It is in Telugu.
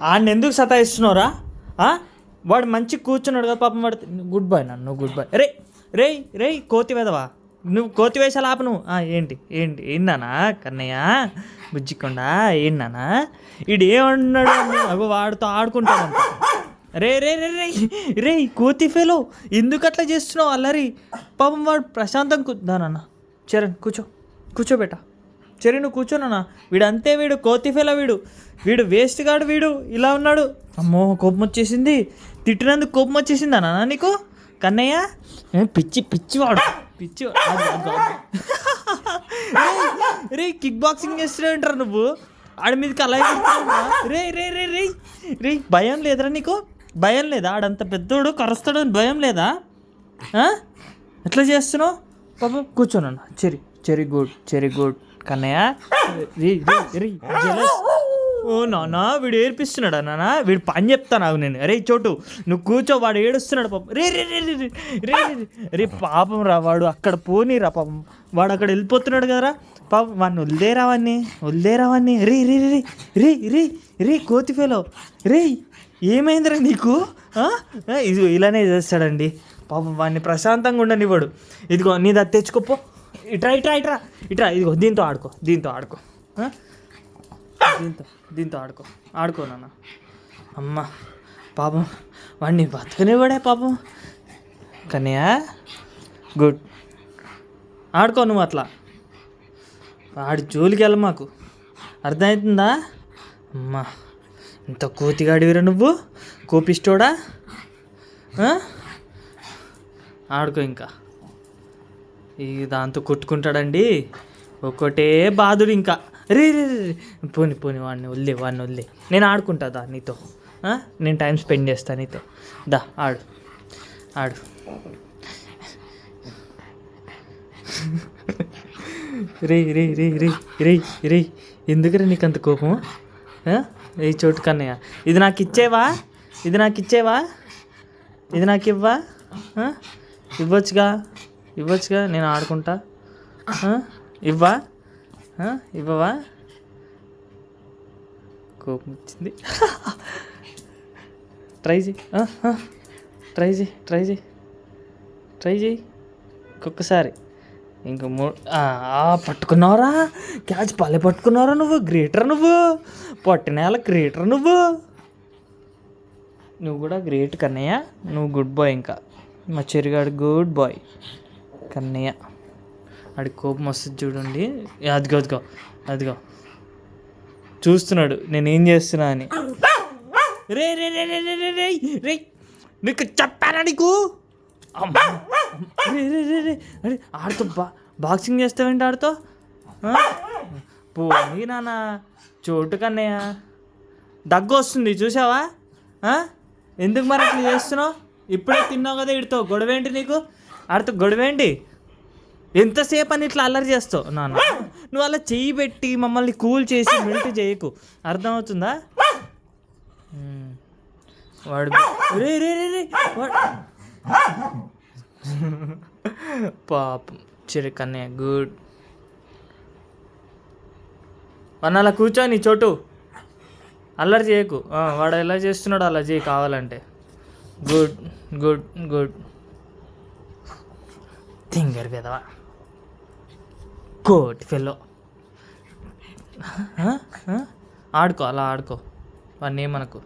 ఆయన ఎందుకు సతాయిస్తున్నావురా? ఆ? వాడు మంచి కూర్చున్నాడు కదా పాపం వాడు. గుడ్ బాయ్ నన్ను నువ్వు గుడ్ బాయ్ రే రే రే కోతి వెదవా నువ్వు కోతి వేసాలు ఆపు నువ్వు. ఏంటి ఏంటి ఏంటన్నా కన్నయ్య? బుజ్జికొండ ఏంటన్నా ఈడు ఏమన్నాడు అవి అగో వాడితో ఆడుకుంటాడంట రే రే రే రే రే కోతి ఫెలో ఎందుకు అట్లా చేస్తున్నావు అల్లరి? పాపం వాడు ప్రశాంతం కూర్చున్నానన్న చరణ్ కూర్చో కూర్చోబెట్టా. చరణ్ నువ్వు కూర్చోనన్నా వీడు అంతే వీడు కోతిఫెల వీడు. వీడు వేస్ట్ గాడు వీడు. ఇలా ఉన్నాడు. అమ్మో కోపం వచ్చేసింది. తిట్టినందుకు కోపం వచ్చేసింది అన్న నీకు? కన్నయ్య? పిచ్చి పిచ్చివాడు. పిచ్చి వాడు. రే కిక్ బాక్సింగ్ చేస్తున్నావు నువ్వు? ఆడి మీదకి అలా రే రే రే రే రే భయం లేదురా నీకు? భయం లేదా? ఆడంత పెద్దోడు కరుస్తాడు అని భయం లేదా? ఎట్లా చేస్తున్నావు? పాపం కూర్చోనన్నా Cherry Cherry good Cherry good. Kannayya ఓ నానా వీడు ఏడిపిస్తున్నాడా నానా వీడు పని చెప్తా నాకు నేను అరే చోటు నువ్వు కూర్చో వాడు ఏడుస్తున్నాడు పాపం రే రే రే రే రే రే పాపం రా వాడు అక్కడ పోనీరా పాపం వాడు అక్కడ వెళ్ళిపోతున్నాడు కదరా పాపం వాడిని వదిలేరా రావాన్ని వదిలేరా రావాన్ని రే రే రే రే రే రే కోతి ఫెలో రే ఏమైందిరా నీకు ఇది ఇలానే చేస్తాడండి పాపం వాడిని ప్రశాంతంగా ఉండనివ్వడు ఇదిగో నీ తెచ్చుకోపో ఇట్రా ఇట్రా ఇట్రా ఇట్రా ఇదిగో దీంతో ఆడుకో దీంతో ఆడుకో. దీంతో దీంతో ఆడుకో ఆడుకో నాన్న. అమ్మ పాపం వాడిని బతకనివ్వడే పాపం. కన్యా గుడ్. ఆడుకో నువ్వు అట్లా. ఆడి జోలికి వెళ్ళ మాకు. అర్థమవుతుందా అమ్మా ఇంత కోతిగాడివిరా నువ్వు? కోపిస్తోడా ఆడుకో ఇంకా. ఈ దాంతో కొట్టుకుంటాడండి. ఒకటే బాధుడు ఇంకా. రే రే రే పోని పోని వాడిని వదిలే వాడిని వదిలే. నేను ఆడుకుంటా దా నీతో. నేను టైం స్పెండ్ చేస్తా నీతో. దా ఆడు. ఆడు. రే రే రే రే రే రే. ఎందుకురా నీకు అంత కోపం ఆ? ఈ చోటు కన్నయ్య? ఇది నాకు ఇచ్చేవా? ఇది నాకు ఇచ్చేవా? ఇది నాకు ఇవ్వా? ఇవ్వచ్చుగా? ఇవ్వచ్చుగా నేను ఆడుకుంటా. ఇవ్వా? ఇవ్వవా? కోపం వచ్చింది. ట్రై చేయి. ట్రై చేయి ట్రై చేయి. ట్రై చేయి. ఇంకొకసారి ఇంక మూ పట్టుకున్నావురా? క్యాచ్ పల్లె పట్టుకున్నావురా నువ్వు? గ్రేటర్ నువ్వు? పట్టినేల గ్రేటర్ నువ్వు? నువ్వు కూడా గ్రేట్ కన్నయ్య. నువ్వు గుడ్ బాయ్ ఇంకా. మా చెరిగాడు గుడ్ బాయ్. కన్నయ్య. ఆడి కోపం వస్తుంది చూడండి. అదిగో అదిగో అదిగో. చూస్తున్నాడు నేను ఏం చేస్తున్నా అని. రే రే రే రే రే రే రే రే. నీకు చెప్పానా నీకు? అమ్మా. రే రే రే రే. అరే ఆడుతో బా బాక్సింగ్ చేస్తావేంటి ఆడుతో? పోనీ నాన్న చోటు కన్నయ్య. దగ్గు వస్తుంది చూసావా? ఎందుకు మరి అట్లా చేస్తున్నావు? ఇప్పుడే తిన్నావు కదా ఇడితో గొడవేంటి నీకు? ఆడితో గొడవేంటి? ఎంతసేపు అని ఇట్లా అల్లరి చేస్తావు? నాన్న. నువ్వు అలా చెయ్యి పెట్టి మమ్మల్ని కూల్ చేసి మెల్ట్ చేయకు. అర్థమవుతుందా. వాడు రే రే రే రే. పాపం. చిరకన్నయ్య గుడ్. వన్ అలా కూర్చొని చోటు. అల్లరి చేయకు. వాడు ఎలా చేస్తున్నాడో అలా చేయి కావాలంటే. Good good good. తింగర్ పెదవా కోటి ఫెల్లో ఆడుకో అలా ఆడుకో. వాడిని ఏమనకు